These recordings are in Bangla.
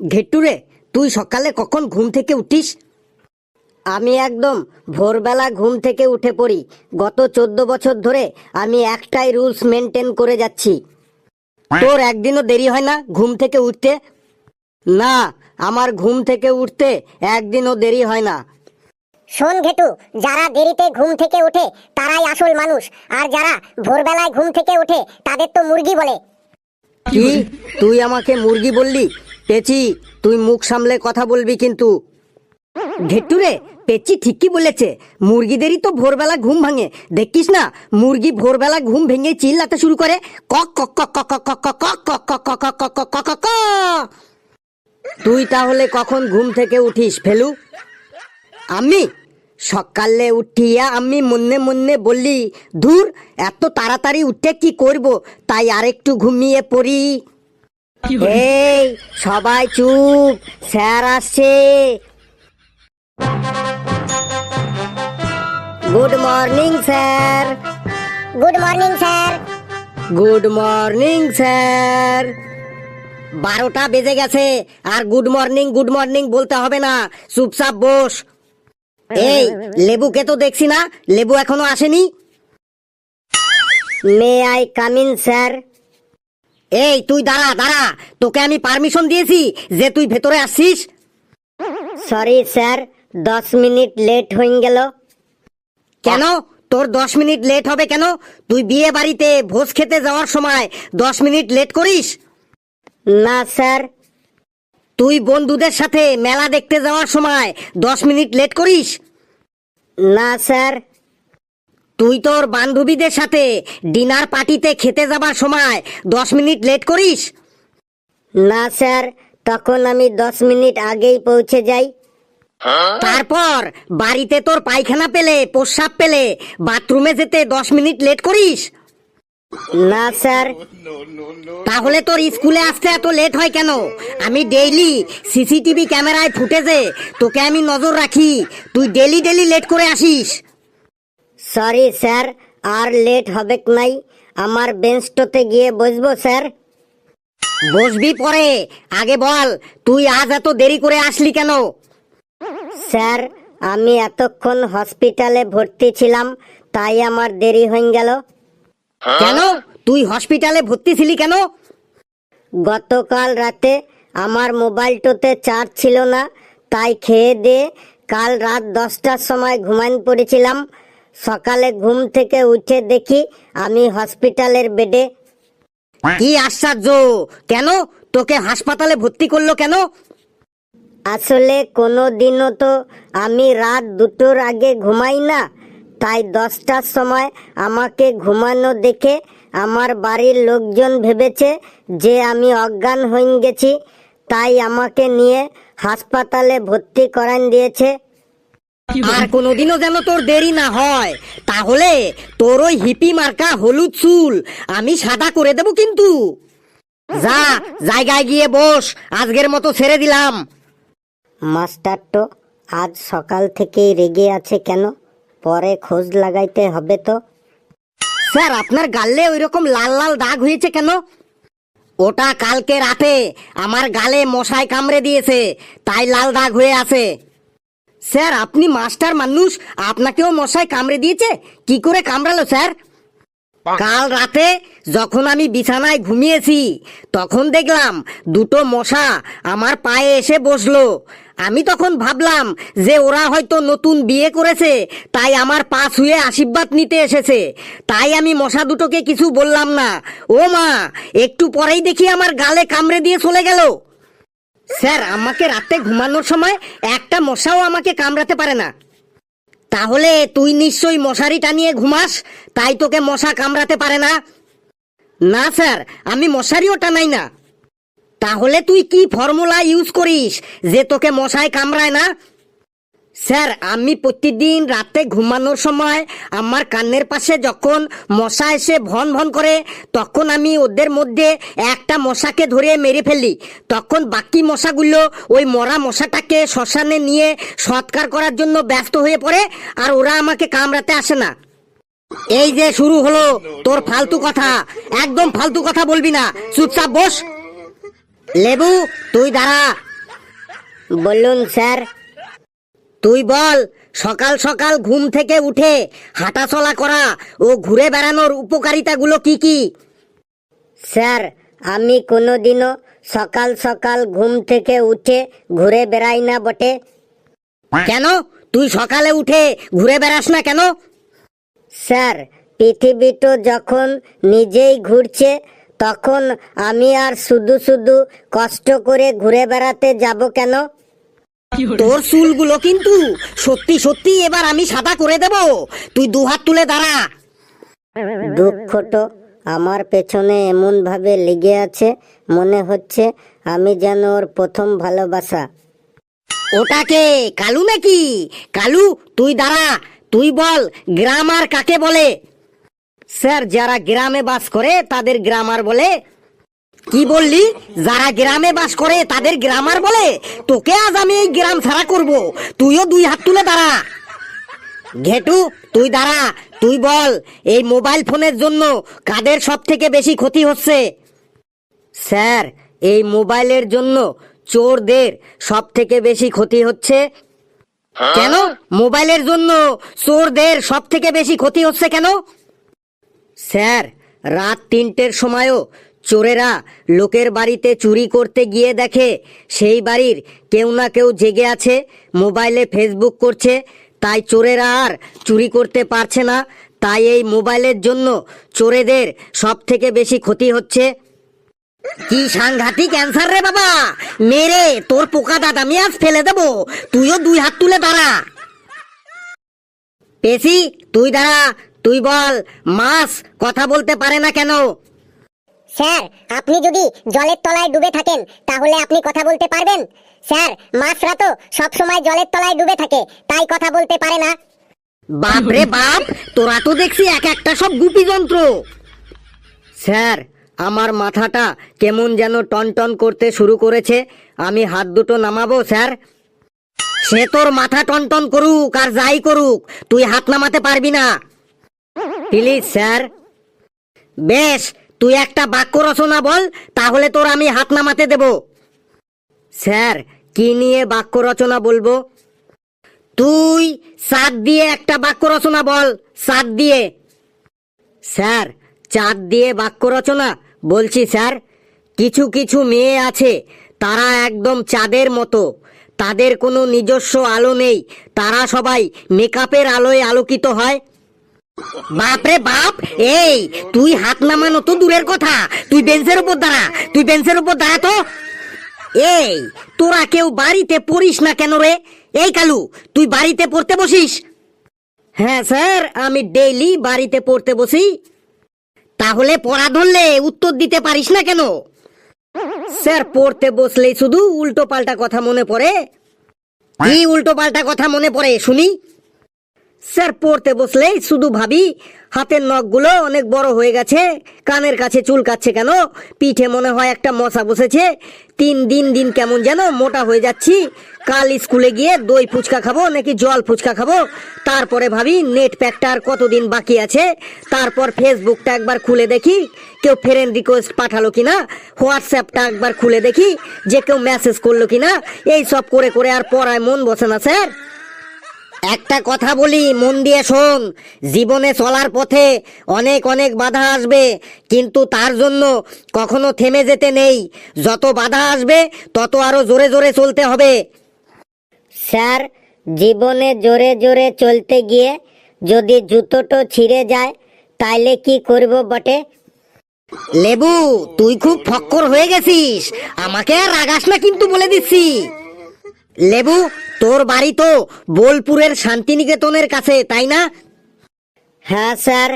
ঘেট্টুরে তুই সকালে কখন ঘুম থেকে উঠিস? আমি একদম ভোরবেলা ঘুম থেকে উঠে পড়ি। গত চোদ্দ বছর ধরে আমি একটাই রুলস মেনটেন করে যাচ্ছি। তোর একদিনও দেরি হয় না ঘুম থেকে উঠতে? না আমার ঘুম থেকে উঠতে একদিনও দেরি হয় না। শোন ঘেটু যারা দেরিতে ঘুম থেকে ওঠে তারাই আসল মানুষ। আর যারা ভোরবেলায় ঘুম থেকে ওঠে তাদের তো মুরগি বলে। কি? তুই আমাকে মুরগি বললি? পেচি তুই মুখ সামলে কথা বলবি কিন্তু ঘেট্টুরে পেচি ঠিকই বলেছে মুরগিদেরই তো ভোরবেলা ঘুম ভাঙে দেখিস না মুরগি ভোরবেলা ঘুম ভেঙে চিল্লাতে শুরু করে কক কক কক কক কক কক কক কক কক কক কক কক কক। তুই তাহলে কখন ঘুম থেকে উঠিস ফেলু আমি সকালে উঠিয়া আমি মনে মনে বললি ধুর এত তাড়াতাড়ি উঠে কি করব তাই আরেকটু ঘুমিয়ে পড়ি এই সবাই চুপ স্যার আসছে। Good morning sir good morning sir good morning sir বারোটা বেজে গেছে আর গুড মর্নিং গুড মর্নিং বলতে হবে না। চুপচাপ বস। এই লেবুকে তো দেখছি না লেবু এখনও আসেনি। মে আই কামিন স্যার এই তুই দাঁড়া দাঁড়া। তোকে আমি পারমিশন দিয়েছি যে তুই ভেতরে আসছিস। সরি স্যার দশ মিনিট লেট হয়ে গেল। কেন? তোর দশ মিনিট লেট হবে কেন? তুই বিয়ে বাড়িতে ভোজ খেতে যাওয়ার সময় দশ মিনিট লেট করিস? না স্যার তুই বন্ধুদের সাথে মেলা দেখতে যাওয়ার সময় দশ মিনিট লেট করিস? না স্যার তুই তোর বান্ধবীদের সাথে ডিনার পার্টিতে খেতে যাবার সময় দশ মিনিট লেট করিস? না স্যার। তখন আমি দশ মিনিট আগেই পৌঁছে যাই। তারপর বাড়িতে তোর পায়খানা পেলে প্রস্রাব পেলে বাথরুমে যেতে দশ মিনিট লেট করিস? না স্যার। তাহলে তোর স্কুলে আসতে এত লেট হয় কেন? আমি ডেইলি সিসিটিভি ক্যামেরায় ফুটেজে তোকে আমি নজর রাখি। তুই ডেলি ডেলি লেট করে আসিস। সরি স্যার আর লেট হবে নাই আমার বেঞ্চটোতে গিয়ে বসবো স্যার বসবি পরে। আগে বল তুই আজ এত দেরি করে আসলি কেন? স্যার আমি এতক্ষণ হসপিটালে ভর্তি ছিলাম তাই আমার দেরি হয়ে গেল। কেন? তুই হসপিটালে ভর্তি ছিলি কেন? গতকাল রাতে আমার মোবাইলটোতে চার্জ ছিল না তাই খেয়ে দিয়ে কাল রাত দশটার সময় ঘুমাইন পড়েছিলাম। সকালে ঘুম থেকে উঠে দেখি আমি হসপিটালের বেডে। কি আশ্চর্য! কেন? তোকে হাসপাতালে ভর্তি করল কেন? আসলে কোনো দিনও তো আমি রাত দুটোর আগে ঘুমাই না। তাই দশটার সময় আমাকে ঘুমানো দেখে আমার বাড়ির লোকজন ভেবেছে যে আমি অজ্ঞান হয়ে গেছি। তাই আমাকে নিয়ে হাসপাতালে ভর্তি করান দিয়েছে। আর কোনোদিনও যেন তোর দেরি না হয়। তাহলে তোর ওই হিপি মার্কা হলুদ চুল আমি সাদা করে দেব কিন্তু। যা জায়গায় গিয়ে বস আজকের মতো ছেড়ে দিলাম। মাস্টার তো আজ সকাল থেকেই রেগে আছে কেন? পরে খোঁজ লাগাইতে হবে তো। স্যার আপনার গালে ওই রকম লাল লাল দাগ হয়েছে কেন? ওটা কালকে রাতে আমার গালে মশায় কামড়ে দিয়েছে তাই লাল দাগ হয়ে আছে। স্যার, আপনি মাস্টার মানুষ। আপনাকেও মশায় কামড়ে দিয়েছে? কি করে কামড়ালো, স্যার? কাল রাতে যখন আমি বিছানায় ঘুমিয়েছি, তখন দেখলাম দুটো মশা আমার পায়ে এসে বসল। আমি তখন ভাবলাম যে ওরা হয়তো নতুন বিয়ে করেছে, তাই আমার পা ছুঁয়ে আশীর্বাদ নিতে এসেছে। তাই আমি মশা দুটোকে কিছু বললাম না। ও মা, একটু পরেই দেখি আমার গালে কামড়ে দিয়ে চলে গেল। স্যার, আমাকে রাতে ঘুমানোর সময় একটা মশাও আমাকে কামড়াতে পারে না। তাহলে তুই নিশ্চয়ই মশারি টানিয়ে ঘুমাস, তাই তোকে মশা কামড়াতে পারে না। না, স্যার, আমি মশারিও টানাই না। তাহলে তুই কি ফর্মুলা ইউজ করিস যে তোকে মশায় কামড়ায় না? স্যার, আমি প্রতিদিন রাতে ঘুমানোর সময় আমার কানের পাশে যখন মশা এসে ভন ভন করে, তখন আমি ওদের মধ্যে একটা মশাকে ধরে মেরে ফেলি। তখন বাকি মশাগুলো ওই মরা মশাটাকে শ্মশানে নিয়ে সৎকার করার জন্য ব্যস্ত হয়ে পড়ে আর ওরা আমাকে কামড়াতে আসে না। এই যে শুরু হলো তোর ফালতু কথা। একদম ফালতু কথা বলবি না। চুপচাপ বস। লেবু, তুই দাঁড়া। বলুন স্যার তুই বল সকাল সকাল ঘুম থেকে উঠে হাঁটাচলা করা ও ঘুরে বেড়ানোর উপকারিতাগুলো কি কি? স্যার আমি কোনোদিনও সকাল সকাল ঘুম থেকে উঠে ঘুরে বেড়াই না বটে। কেন? তুই সকালে উঠে ঘুরে বেড়াস না কেন? স্যার পৃথিবী তো যখন নিজেই ঘুরছে তখন আমি আর শুধু শুধু কষ্ট করে ঘুরে বেড়াতে যাব কেন? তোর চুলগুলো কিন্তু সত্যি সত্যি এবার আমি সাদা করে দেব। তুই দুহাত তুলে দাঁড়া। দুঃখটো আমার পেছনে এমন ভাবে লেগে আছে মনে হচ্ছে আমি যেন ওর প্রথম ভালোবাসা। ওটাকে কালু নাকি? কালু তুই দাঁড়া। তুই বল গ্রামার কাকে বলে? স্যার যারা গ্রামে বাস করে তাদের গ্রামার বলে কি বললি? যারা গ্রামে বাস করে, তাদের গ্রামার বলে, তোকে আজ আমি এই গ্রাম ছাড়া করব। তুইও দুই হাত তুলে দাঁড়া। ঘেটু, তুই দাঁড়া, তুই বল, এই মোবাইল ফোনের জন্য কাদের সব থেকে বেশি ক্ষতি হচ্ছে? স্যার, এই মোবাইলের জন্য চোরদের সব থেকে বেশি ক্ষতি হচ্ছে? কেন? মোবাইলের জন্য চোরদের সব থেকে বেশি ক্ষতি হচ্ছে কেন? স্যার, রাত তিনটের সময়ও চোরেরা লোকের বাড়িতে চুরি করতে গিয়ে দেখে, সেই বাড়ির কেউ না কেউ জেগে আছে, মোবাইলে ফেসবুক করছে, তাই চোরেরা আর চুরি করতে পারছে না, তাই এই মোবাইলের জন্য চোরেদের সব থেকে বেশি ক্ষতি হচ্ছে। কি সাংঘাতিক ক্যান্সার রে বাবা! মেরে, তোর পোকা দাঁত আমি আজ ফেলে দেবো, তুইও দুই হাত তুলে দাঁড়া। পেশি, তুই দাঁড়া, তুই বল, মাছ কথা বলতে পারে না কেন? স্যার, আপনি যদি জলের তলায় ডুবে থাকেন, তাহলে আপনি কথা বলতে পারবেন? স্যার মাছরা তো সবসময় জলের তলায় ডুবে থাকে, তাই কথা বলতে পারে না। বাপ রে বাপ, তোরা তো দেখছি এক একটা সব গুপি যন্ত্র। স্যার, আমার মাথাটা কেমন যেন টনটন করতে শুরু করেছে। আমি হাত দুটো নামাবো, স্যার? সে তোর মাথা টনটন করুক আর যাই করুক, তুই হাত নামাতে পারবি না। Please, sir. বেশ তুই একটা বাক্য রচনা বল, তাহলে তোর আমি হাত নামাতে দেব। স্যার, কি নিয়ে বাক্য রচনা বলব? তুই সাত দিয়ে একটা বাক্য রচনা বল সাত দিয়ে। স্যার, চাঁদ দিয়ে বাক্য রচনা? বলছি, স্যার, কিছু কিছু মেয়ে আছে, তারা একদম চাঁদের মতো। তাদের কোনো নিজস্ব আলো নেই, তারা সবাই মেকআপের আলোয় আলোকিত হয়। বাপরে বাপ, এই, তুই হাত নামানো তো দূরের কথা। তুই বেঞ্চের উপর দাঁড়া, তুই বেঞ্চের উপর দাঁড়া তো। এই, তোরা কেউ বাড়িতে পড়িস না কেন রে? এই কালু, তুই বাড়িতে পড়তে বসিস? হ্যাঁ স্যার, আমি ডেইলি বাড়িতে পড়তে বসি। তাহলে পড়া ধরলে উত্তর দিতে পারিস না কেন? স্যার, পড়তে বসলেই শুধু উল্টো পাল্টা কথা মনে পড়ে। কি উল্টো পাল্টা কথা মনে পড়ে, শুনি? স্যার, পড়তে বসলেই শুধু ভাবি, হাতের নখগুলো অনেক বড় হয়ে গেছে, কানের কাছে চুলকাচ্ছে কেন? পিঠে মনে হয় একটা মশা বসেছে, তিন দিন দিন কেমন যেন মোটা হয়ে যাচ্ছি, কাল স্কুলে গিয়ে দই ফুচকা খাব, নাকি জল ফুচকা খাব? তারপরে ভাবি, নেট প্যাকটা আর কতদিন বাকি আছে? তারপর ফেসবুকটা একবার খুলে দেখি, কেউ ফ্রেন্ড রিকোয়েস্ট পাঠালো কিনা? হোয়াটসঅ্যাপটা একবার খুলে দেখি, যে কেউ মেসেজ করল কিনা? এই সব করে করে আর পড়ায় মন বসে না, স্যার। একটা কথা বলি মন দিয়ে শোন। জীবনে চলার পথে অনেক অনেক বাধা আসবে কিন্তু তার জন্য কখনো থেমে যেতে নেই। যত বাধা আসবে তত আরও জোরে জোরে চলতে হবে। স্যার জীবনে জোরে জোরে চলতে গিয়ে যদি জুতোটো ছিঁড়ে যায় তাইলে কি করব বটে? লেবু তুই খুব ফক্কর হয়ে গেছিস। আমাকে আর রাগাস না কিন্তু বলে দিচ্ছি। লেবু তোর বাড়ি তো বোলপুরের শান্তিনিকেতনের কাছে, তাই না? হ্যাঁ স্যার।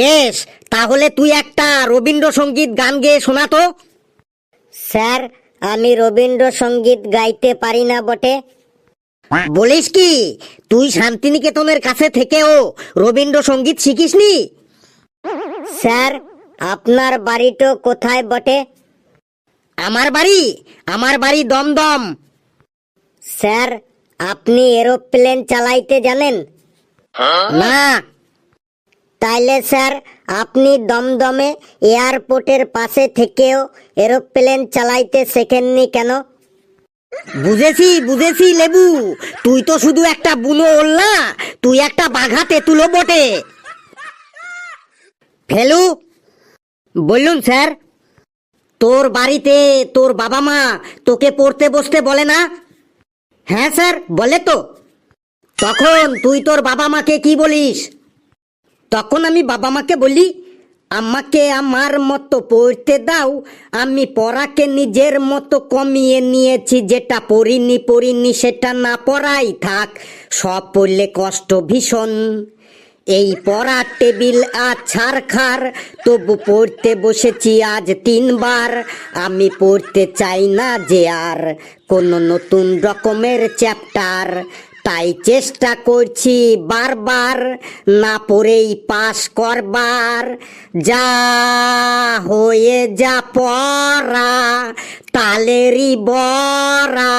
বেশ, তাহলে তুই একটা রবীন্দ্রসঙ্গীত গান গেয়ে শোনা তো। স্যার, আমি রবীন্দ্রসঙ্গীত গাইতে পারি না বটে। বলিস কি, তুই শান্তিনিকেতনের কাছে থেকেও রবীন্দ্রসঙ্গীত শিখিসনি? স্যার, আপনার বাড়িটা কোথায় বটে? আমার বাড়ি? আমার বাড়ি দমদম। স্যার, আপনি এরোপ্লেন চালাইতে জানেন? না। তাইলে স্যার, আপনি দমদমে এয়ারপোর্টের পাশে থেকেও এরোপ্লেন চালাইতে শেখেননি কেন? বুঝেছি বুঝেছি, লেবু। তুই তো শুধু একটা বুনো ওল না তুই একটা বাঘা তেঁতুলো বটে। ফেলু বললুন স্যার, তোর বাড়িতে তোর বাবা মা তোকে পড়তে বসতে বলে না? হ্যাঁ স্যার, বলে তো। তখন তুই তোর বাবা মাকে কি বলিস? তখন আমি বাবা মাকে বলি, আমাকে আমার মতো পড়তে দাও। আমি পড়াকে নিজের মতো কমিয়ে নিয়েছি, যেটা পড়িনি পড়িনি, সেটা না পড়াই থাক। সব পড়লে কষ্ট ভীষণ। এই পড়ার টেবিল আজ ছাড় খার তবু পড়তে বসেছি আজ তিনবার। আমি পড়তে চাই না যে আর কোনো নতুন রকমের চ্যাপ্টার। তাই চেষ্টা করছি বারবার, না পড়েই পাস করবার। যা হয়ে যা পড়া, তালেরই বরা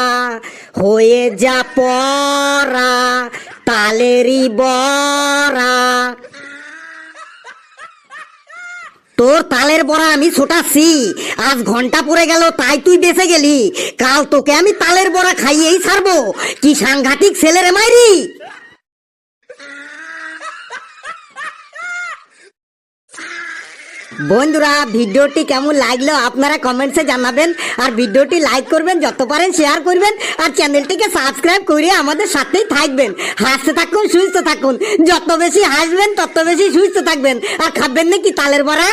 হয়ে যা পড়া, তালেরই বরা তোর তালের বড়া আমি ছোটাচ্ছি। আজ ঘণ্টা পড়ে গেল, তাই তুই বেঁচে গেলি। কাল তোকে আমি তালের বড়া খাইয়েই ছাড়বো। কি সাংঘাতিক ছেলের মাইরি। বন্ধুরা, ভিডিওটি কেমন লাগল আপনারা কমেন্টসে জানাবেন। আর ভিডিওটি লাইক করবেন, যত পারেন শেয়ার করবেন। আর চ্যানেলটিকে সাবস্ক্রাইব করে আমাদের সাথেই থাকবেন। হাসতে থাকুন, সুস্থ থাকুন। যত বেশি হাসবেন, তত বেশি সুস্থ থাকবেন। আর খাবেন নাকি তালের বড়া?